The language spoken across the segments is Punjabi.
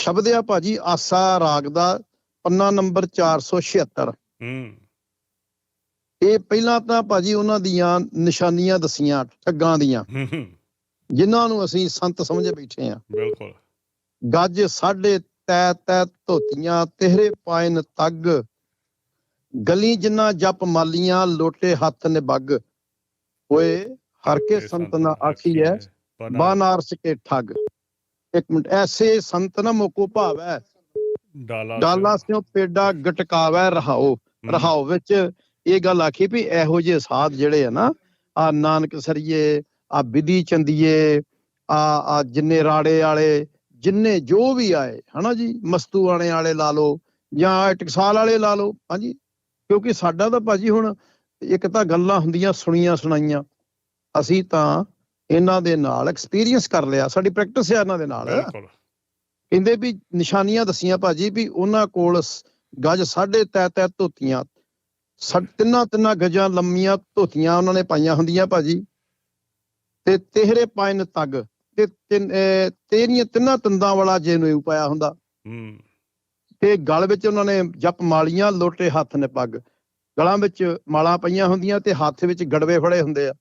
ਸ਼ਬਦ ਆ ਭਾਜੀ ਆਸਾ ਰਾਗ ਦਾ ਪੰਨਾ ਨੰਬਰ 476 ਹੂੰ। ਇਹ ਪਹਿਲਾਂ ਤਾਂ ਭਾਜੀ ਉਹਨਾਂ ਦੀਆਂ ਨਿਸ਼ਾਨੀਆਂ ਦਸੀਆਂ ਠੱਗਾਂ ਦੀਆਂ ਜਿਨ੍ਹਾਂ ਨੂੰ ਅਸੀਂ ਸੰਤ ਸਮਝੇ ਬੈਠੇ ਆ ਬਿਲਕੁਲ। ਗੱਜ ਸਾਢੇ ਤੈ ਤੈ ਧੋਤੀਆਂ ਤੇਹਰੇ ਪਾਇਨ ਤੱਗ ਗਲੀ ਜਿੰਨਾ ਜਪ ਮਾਲੀਆਂ ਲੋਟੇ ਹੱਥ ਨਿਬੱਗ। ਓਏ ਹਰ ਕੇ ਸੰਤ ਨਾ ਆਖੀਐ ਬਾਨਾਰਸ ਕੇ ਠੱਗ। ਇੱਕ ਮਿੰਟ ਐਸੇ ਸੰਤ ਨਾ ਮੋਕੋ ਭਾਵ ਡਾਲਾ ਡਾਲਾ ਸਿਓ ਪੇਡਾ ਗਟਕਾਵੈ ਰਹਾਓ। ਰਹਾਓ ਵਿੱਚ ਇਹ ਗੱਲ ਆਖੀ ਵੀ ਇਹੋ ਜਿਹੇ ਸਾਧ ਜਿਹੜੇ ਆ ਨਾ ਆ ਨਾਨਕ ਸਰੀਏ ਆ ਵਿਧੀ ਚੰਦੀਏ ਆ ਆ ਜਿੰਨੇ ਰਾੜੇ ਵਾਲੇ ਜਿੰਨੇ ਜੋ ਵੀ ਆਏ ਹਨਾ ਜੀ ਮਸਤੂਆਣੇ ਵਾਲੇ ਲਾ ਲਓ ਜਾਂ ਟਕਸਾਲ ਵਾਲੇ ਲਾ ਲਓ ਹਾਂਜੀ ਕਿਉਂਕਿ ਸਾਡਾ ਤਾਂ ਭਾਜੀ ਹੁਣ ਇੱਕ ਤਾਂ ਗੱਲਾਂ ਹੁੰਦੀਆਂ ਸੁਣੀਆਂ ਸੁਣਾਈਆਂ ਅਸੀਂ ਤਾਂ ਇਹਨਾਂ ਦੇ ਨਾਲ ਐਕਸਪੀਰੀਅੰਸ ਕਰ ਲਿਆ ਸਾਡੀ ਪ੍ਰੈਕਟਿਸ ਹੈ ਇਹਨਾਂ ਦੇ ਨਾਲ। ਬਿਲਕੁਲ। ਕਹਿੰਦੇ ਵੀ ਨਿਸ਼ਾਨੀਆਂ ਦਸੀਆਂ ਭਾਜੀ ਵੀ ਉਹਨਾਂ ਕੋਲ ਗਜ ਸਾਢੇ ਤੈ ਤੈ ਧੋਤੀਆਂ। ਤਿੰਨਾਂ ਤਿੰਨਾਂ ਗਜਾਂ ਲੰਮੀਆਂ ਧੋਤੀਆਂ ਉਹਨਾਂ ਨੇ ਪਾਈਆਂ ਹੁੰਦੀਆਂ ਭਾਜੀ। ਤੇ ਤੇਹਰੇ ਪਾਇਨ ਤੱਗ ਤੇ ਤੇਰੀਆਂ ਤਿੰਨਾਂ ਤੰਦਾਂ ਵਾਲਾ ਜੇਨੂ ਪਾਇਆ ਹੁੰਦਾ। ਹੂੰ। ਤੇ ਗਲ ਵਿੱਚ ਉਹਨਾਂ ਨੇ ਜਪ ਮਾਲੀਆਂ ਲੋਟੇ ਹੱਥ ਨੇ ਪੱਗ। ਗਲਾਂ ਵਿੱਚ ਮਾਲਾ ਪਈਆਂ ਹੁੰਦੀਆਂ ਤੇ ਹੱਥ ਵਿੱਚ ਗੜਵੇ ਫੜੇ ਹੁੰਦੇ ਆ।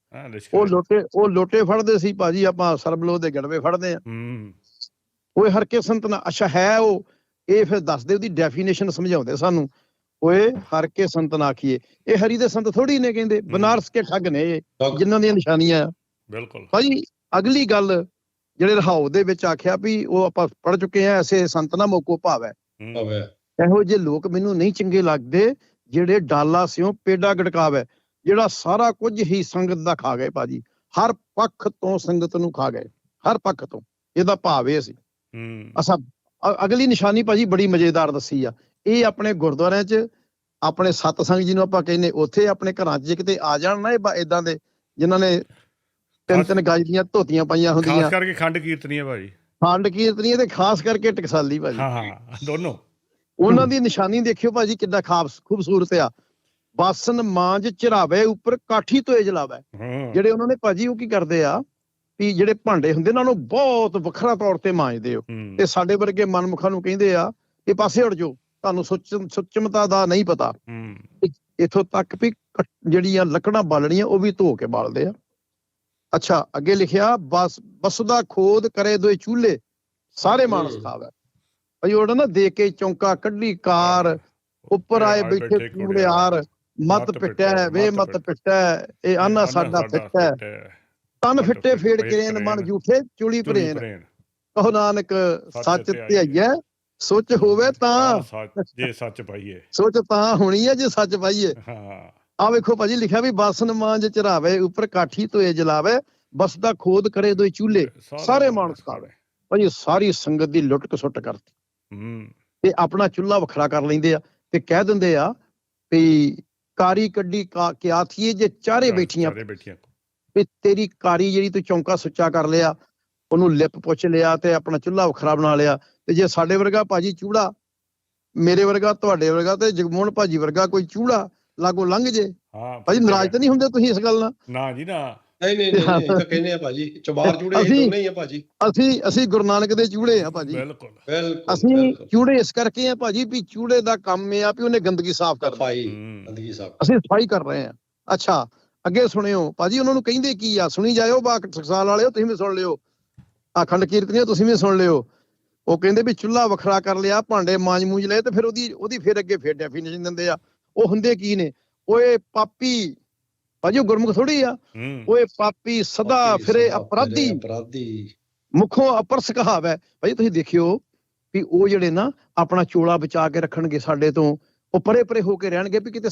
ਉਹ ਲੋਟੇ ਉਹ ਲੋਟੇ ਫੜਦੇ ਸੀ ਭਾਜੀ ਆਪਾਂ ਸਰਬਲੋ ਦੇ ਗੜਵੇ ਫੜਦੇ ਆ। ਹੂੰ। ਓਏ ਹਰ ਕੇ ਸੰਤ ਨਾ ਅੱਛਾ ਹੈ ਉਹ ਇਹ ਫਿਰ ਦੱਸਦੇ ਉਹਦੀ ਡੈਫੀਨੇਸ਼ਨ ਸਮਝਾਉਂਦੇ ਸਾਨੂੰ। ਓਏ ਹਰ ਕੇ ਸੰਤ ਨਾ ਆਖੀਏ ਇਹ ਹਰੀ ਦੇ ਸੰਤ ਥੋੜੀ ਨੇ ਕਹਿੰਦੇ ਬਨਾਰਸ ਕੇ ਠੱਗ ਨੇ ਇਹ ਜਿਨ੍ਹਾਂ ਦੀਆਂ ਨਿਸ਼ਾਨੀਆਂ ਆ। ਬਿਲਕੁਲ। ਭਾਜੀ ਅਗਲੀ ਗੱਲ ਜਿਹੜੇ ਰਹਾਉ ਦੇ ਵਿੱਚ ਆਖਿਆ ਵੀ ਉਹ ਆਪਾਂ ਪੜ ਚੁੱਕੇ ਆ ਐਸੇ ਸੰਤ ਨਾ ਮੋਕੋ ਭਾਵੈ। ਹੂੰ, ਹੋਵੇ ਇਹੋ ਜਿਹੇ ਲੋਕ ਮੈਨੂੰ ਨਹੀਂ ਚੰਗੇ ਲੱਗਦੇ ਜਿਹੜੇ ਡਾਲਾ ਸਿਓ ਪੇਡਾ ਗੜਕਾਵੇ ਜਿਹੜਾ ਸਾਰਾ ਕੁਝ ਹੀ ਸੰਗਤ ਦਾ ਖਾ ਗਏ ਭਾਜੀ। ਹਰ ਪੱਖ ਤੋਂ ਸੰਗਤ ਨੂੰ ਖਾ ਗਏ ਹਰ ਪੱਖ ਤੋਂ। ਇਹਦਾ ਭਾਵ ਇਹ ਸੀ। ਹੂੰ। ਅਸਾਂ ਅਗਲੀ ਨਿਸ਼ਾਨੀ ਭਾਜੀ ਬੜੀ ਮਜ਼ੇਦਾਰ ਦੱਸੀ ਆ। ਇਹ ਆਪਣੇ ਗੁਰਦੁਆਰਿਆਂ 'ਚ ਆਪਣੇ ਸਤਸੰਗ ਜੀ ਨੂੰ ਆਪਾਂ ਕਹਿੰਦੇ ਉੱਥੇ ਆਪਣੇ ਘਰਾਂ 'ਚ ਕਿਤੇ ਆ ਜਾਣ ਨਾ ਇਹ ਇਦਾਂ ਦੇ ਜਿਨ੍ਹਾਂ ਨੇ ਤਿੰਨ ਤਿੰਨ ਗਜ ਦੀਆਂ ਧੋਤੀਆਂ ਪਾਈਆਂ ਖਾਸ ਹੁੰਦੀਆਂ। ਕਰਕੇ ਖੰਡ ਕੀਰਤਨੀਆਂ ਭਾਜੀ। ਖੰਡ ਕੀਰਤਨੀਆਂ ਤੇ ਖਾਸ ਕਰਕੇ ਟਕਸਾਲੀ ਭਾਜੀ। ਹਾਂ ਹਾਂ ਦੋਨੋਂ। ਉਹਨਾਂ ਦੀ ਨਿਸ਼ਾਨੀ ਦੇਖਿਓ ਭਾਜੀ ਕਿੱਡਾ ਖਾਸ ਖੂਬਸੂਰਤ ਆ। ਬਾਸਨ ਮਾਂਜ ਚਰਾਵੇ ਉੱਪਰ ਕਾਠੀ ਤੋਏ ਜਲਾਵੇ। ਜਿਹੜੇ ਉਹਨਾਂ ਨੇ ਭਾਜੀ ਉਹ ਕੀ ਕਰਦੇ ਆ ਵੀ ਜਿਹੜੇ ਭਾਂਡੇ ਹੁੰਦੇ ਨਾ ਉਹਨੂੰ ਬਹੁਤ ਵੱਖਰਾ ਤੌਰ ਤੇ ਮਾਂਜਦੇ ਹੋ। ਤੇ ਸਾਡੇ ਵਰਗੇ ਮਨਮੁਖਾਂ ਨੂੰ ਕਹਿੰਦੇ ਆ ਕਿ ਪਾਸੇ ਹਟ ਜਾਓ ਤੁਹਾਨੂੰ ਸੁੱਚ ਸੁੱਚਮਤਾ ਦਾ ਨਹੀਂ ਪਤਾ। ਇਥੋਂ ਤੱਕ ਵੀ ਜਿਹੜੀਆਂ ਲੱਕੜਾਂ ਬਾਲਣੀਆਂ ਉਹ ਵੀ ਧੋ ਕੇ ਬਾਲਦੇ ਆ। ਅੱਛਾ ਅੱਗੇ ਲਿਖਿਆ ਬਸ ਬਸਦਾ ਖੋਦ ਕਰੇ ਦੋਏ ਚੂਲੇ ਸਾਰੇ ਮਾਨਸ। ਖਾਵੇ। ਭਈ ਉਹਦਾ ਨਾ ਦੇ ਕੇ ਚੌਂਕਾ ਕੱਢੀ ਕਾਰ ਉੱਪਰ ਆਏ ਬੈਠੇ ਕੂੜਿਆਰ ਮਤ ਪਿੱਟਿਆ ਵੇ ਮਤ ਪਿੱਟਿਆ ਇਹ ਆਨਾ ਸਾਡਾ ਫਿੱਟਾ ਤਨ ਫਿੱਟੇ ਫੇੜ ਕੇ ਰੇਨ ਮਨ ਝੂਠੇ ਚੁਲੀ ਭਰੇਨ ਕਹੋ ਨਾਨਕ ਸੱਚ ਧਿਆਈਐ ਸੋਚ ਹੋਵੇ ਤਾਂ ਜੇ ਸੱਚ ਪਾਈਏ। ਸੋਚ ਤਾਂ ਹੋਣੀ ਹੈ ਜੇ ਸੱਚ ਪਾਈਏ। ਹਾਂ। ਆ ਵੇਖੋ ਭਾਜੀ ਲਿਖਿਆ ਵੀ ਬਾਸਨ ਮਾਂਜ ਚਰਾਵੇ ਉੱਪਰ ਕਾਠੀ ਤੋਏ ਜਲਾਵੇ ਬਸ ਦਾ ਖੋਦ ਕਰੇ ਦੋਈ ਚੂਲੇ ਸਾਰੇ ਮਾਣਸ ਖਾਵੇ। ਭਾਜੀ ਸਾਰੀ ਸੰਗਤ ਦੀ ਲੁੱਟ ਕਸੁੱਟ ਕਰਤੀ। ਤੇ ਆਪਣਾ ਚੁੱਲ੍ਹਾ ਵੱਖਰਾ ਕਰ ਲੈਂਦੇ ਆ ਤੇ ਕਹਿ ਦਿੰਦੇ ਆ ਵੀ ਕਾਰੀ ਕੱਢੀ ਕਾ- ਕਿਆ ਥੀਏ ਜੇ ਚਾਰੇ ਬੈਠੀਆਂ। ਚਾਰੇ ਬੈਠੀਆਂ। ਵੀ ਤੇਰੀ ਕਾਰੀ ਜਿਹੜੀ ਤੂੰ ਚੌਂਕਾ ਸੁੱਚਾ ਕਰ ਲਿਆ ਉਹਨੂੰ ਲਿਪ ਪੁੱਛ ਲਿਆ ਤੇ ਆਪਣਾ ਚੁੱਲ੍ਹਾ ਵੱਖਰਾ ਬਣਾ ਲਿਆ। ਤੇ ਜੇ ਸਾਡੇ ਵਰਗਾ ਭਾਜੀ ਚੂੜਾ ਮੇਰੇ ਵਰਗਾ ਤੁਹਾਡੇ ਵਰਗਾ ਤੇ ਜਗਮੋਹਨ ਭਾਜੀ ਵਰਗਾ ਕੋਈ ਚੂੜਾ ਲਾਗੋ ਲੰਘ ਜੇ। ਹਾਂ ਭਾਜੀ ਨਾਰਾਜ਼ ਤਾਂ ਨਹੀਂ ਹੁੰਦੇ ਤੁਸੀਂ ਇਸ ਗੱਲ ਨਾਲ? ਨਾ ਜੀ ਨਾ। ਨਹੀਂ ਨਹੀਂ ਨਹੀਂ ਨਹੀਂ, ਇਹ ਤਾਂ ਕਹਿੰਦੇ ਆ ਭਾਜੀ ਚਬਾਰ ਚੂੜੇ ਇਹ ਅਸੀਂ- ਦੋਨੇ ਹੀ ਆ ਭਾਜੀ। ਅਸੀਂ ਅਸੀਂ ਗੁਰੂ ਨਾਨਕ ਦੇ ਚੂੜੇ ਆ ਭਾਜੀ। ਬਿਲਕੁਲ। ਬਿਲਕੁਲ ਅਸੀਂ। ਚੂੜੇ ਇਸ ਕਰਕੇ ਆ ਭਾਜੀ ਵੀ ਚੂੜੇ ਦਾ ਕੰਮ ਇਹ ਆ ਵੀ ਉਹਨੇ ਗੰਦਗੀ ਸਾਫ਼ ਕਰਨੀ ਸਫ਼ਾਈ ਗੰਦਗੀ ਸਾਹਿਬ ਅਸੀਂ ਸਫ਼ਾਈ ਕਰ ਰਹੇ ਆ। ਅੱਛਾ ਅੱਗੇ ਸੁਣਿਓ। ਭਾਜੀ ਉਹਨਾਂ ਨੂੰ ਕਹਿੰਦੇ ਕੀ ਆ? ਸੁਣੀ ਜਾਇਓ ਬਾਕ ਟਕਸਾਲ ਵਾਲਿਓ ਤੁਸੀਂ ਵੀ ਸੁਣ ਲਿਓ। ਅਖੰਡ ਕੀਰਤਨੀਆਂ ਤੁਸੀਂ ਵੀ ਸੁਣ ਲਿਓ। ਉਹ ਕਹਿੰਦੇ ਵੀ ਚੁੱਲ੍ਹਾ ਵੱਖਰਾ ਕਰ ਲਿਆ ਭਾਂਡੇ ਮਾਂਜ ਮੂੰਜ ਲਏ ਤੇ ਫਿਰ ਉਹਦੀ ਉਹਦੀ ਫਿਰ ਅੱਗੇ ਫਿਰ ਡੈਫੀਨੇਸ਼ਨ ਦਿੰਦੇ ਆ। ਉਹ ਹੁੰਦੇ ਕੀ ਨੇ? ਓਏ ਪਾਪੀ ਭਾਜੀ ਉਹ ਗੁਰਮੁਖ ਥੋੜੀ ਆ। ਓਏ ਪਾਪੀ ਸਦਾ ਫਿਰੇ ਅਪਰਾਧੀ। ਅਪਰਾਧੀ। ਮੁਖੋਂ ਅਪਰਸ ਕਹਾਵੈ ਭਾਈ ਤੁਸੀਂ ਦੇਖਿਓ ਵੀ ਉਹ ਜਿਹੜੇ ਨਾ ਆਪਣਾ ਚੋਲਾ ਬਚਾ ਕੇ ਰੱਖਣਗੇ ਸਾਡੇ ਤੋਂ ਉਹ ਪਰੇ ਪਰੇ ਹੋ ਕੇ ਰਹਿਣਗੇ ਵੀ ਕਿਤੇ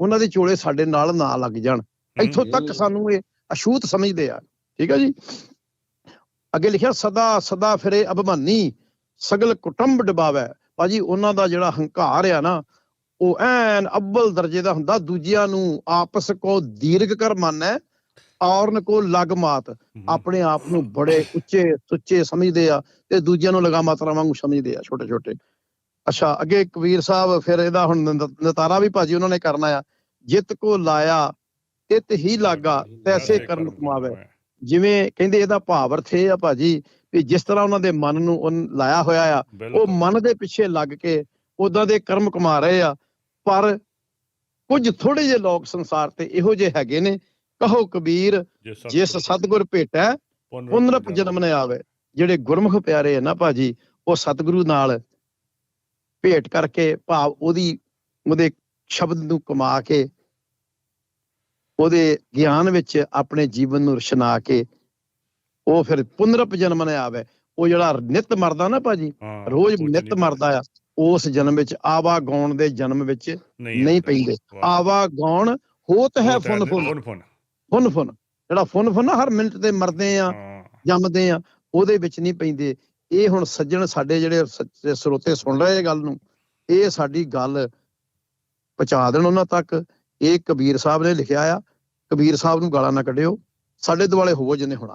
ਉਹਨਾਂ ਦੇ ਚੋਲੇ ਸਾਡੇ ਨਾਲ ਨਾ ਲੱਗ ਜਾਣ। ਇੱਥੋਂ ਤੱਕ। ਸਾਨੂੰ ਇਹ ਅਛੂਤ ਸਮਝਦੇ ਆ। ਠੀਕ ਹੈ ਜੀ? ਅੱਗੇ ਲਿਖਿਆ ਸਦਾ ਸਦਾ ਫਿਰੇ ਅਭਮਾਨੀ ਸਗਲ ਕੁਟੰਬ ਡਬਾਵੇ। ਭਾਜੀ ਉਹਨਾਂ ਦਾ ਜਿਹੜਾ ਹੰਕਾਰ ਆ ਨਾ ਉਹ ਐਨ ਅਵਲ ਦਰਜੇ ਦਾ ਹੁੰਦਾ ਦੂਜਿਆਂ ਨੂੰ ਆਪਸ ਕੋ ਦੀਰਘ ਕਰ ਮੰਨੈ ਔਰਨ ਕੋ ਲਗ ਮਾਤ। ਹੂੰ, ਆਪਣੇ ਆਪ ਨੂੰ ਬੜੇ ਉੱਚੇ ਸੁੱਚੇ ਸਮਝਦੇ ਆ ਤੇ ਦੂਜਿਆਂ ਨੂੰ ਲਗਾ ਮਾਤਰਾ ਵਾਂਗੂ ਸਮਝਦੇ ਆ ਛੋਟੇ ਛੋਟੇ ਅੱਛਾ ਅੱਗੇ ਕਬੀਰ ਸਾਹਿਬ ਫਿਰ ਇਹਦਾ ਹੁਣ ਨਤਾਰਾ ਵੀ ਭਾਜੀ ਉਹਨਾਂ ਨੇ ਕਰਨਾ ਆ। ਜਿਤ ਕੋ ਲਾਇਆ ਤਿਤ ਹੀ ਲਾਗਾ ਤੈਸੇ ਕਰਨ ਕਮਾਵੇ। ਜਿਵੇਂ ਕਹਿੰਦੇ ਇਹਦਾ ਭਾਵ ਅਰਥ ਇਹ ਆ ਭਾਜੀ ਵੀ ਜਿਸ ਤਰ੍ਹਾਂ ਉਹਨਾਂ ਦੇ ਮਨ ਨੂੰ ਲਾਇਆ ਹੋਇਆ ਆ ਉਹ ਮਨ ਦੇ ਪਿੱਛੇ ਲੱਗ ਕੇ ਉਦਾਂ ਦੇ ਕਰਮ ਕਮਾ ਰਹੇ ਆ। ਪਰ ਕੁਝ ਥੋੜੇ ਜਿਹੇ ਲੋਕ ਸੰਸਾਰ ਤੇ ਇਹੋ ਜਿਹੇ ਹੈਗੇ ਨੇ। ਕਹੋ ਕਬੀਰ ਜਿਸ ਸਤਗੁਰ ਭੇਟੈ ਪੁਨਰਪ ਜਨਮ ਨ ਆਵੇ। ਜਿਹੜੇ ਗੁਰਮੁਖ ਪਿਆਰੇ ਆ ਨਾ ਭਾਜੀ ਉਹ ਸਤਿਗੁਰੂ ਨਾਲ ਭੇਟ ਕਰਕੇ ਭਾਵ ਉਹਦੀ ਉਹਦੇ ਸ਼ਬਦ ਨੂੰ ਕਮਾ ਕੇ ਉਹਦੇ ਗਿਆਨ ਵਿੱਚ ਆਪਣੇ ਜੀਵਨ ਨੂੰ ਰਚਨਾ ਕੇ ਉਹ ਫਿਰ ਪੁਨਰਪ ਜਨਮ ਨ ਆਵੇ। ਉਹ ਜਿਹੜਾ ਨਿਤ ਮਰਦਾ ਨਾ ਭਾਜੀ ਰੋਜ਼ ਨਿਤ ਮਰਦਾ ਆ ਉਸ ਜਨਮ ਵਿੱਚ ਆਵਾ ਗਾਉਣ ਦੇ ਜਨਮ ਵਿੱਚ ਨਹੀਂ। ਪੈਂਦੇ। ਆਵਾ ਗਾਉਣ ਹੋਤ ਹੈ ਫੁਨ ਫੁਨ। ਫੁਨ ਫੁਨ। ਜਿਹੜਾ ਫੁਨ ਫੁਨ ਹਰ ਮਿੰਟ ਤੇ ਮਰਦੇ ਆ ਜੰਮਦੇ ਆ ਉਹਦੇ ਵਿੱਚ ਨਹੀਂ ਪੈਂਦੇ। ਇਹ ਹੁਣ ਸੱਜਣ ਸਾਡੇ ਜਿਹੜੇ ਸੱਚੇ ਸਰੋਤੇ ਸੁਣ ਰਹੇ ਇਹ ਗੱਲ ਨੂੰ ਇਹ ਸਾਡੀ ਗੱਲ ਪਹੁੰਚਾ ਦੇਣ ਉਹਨਾਂ ਤੱਕ। ਇਹ ਕਬੀਰ ਸਾਹਿਬ ਨੇ ਲਿਖਿਆ ਆ। ਕਬੀਰ ਸਾਹਿਬ ਨੂੰ ਗਾਲਾਂ ਨਾ ਕੱਢਿਓ। ਸਾਡੇ ਦੁਆਲੇ ਹੋਵੋ ਜਿੰਨੇ ਹੋਣਾ।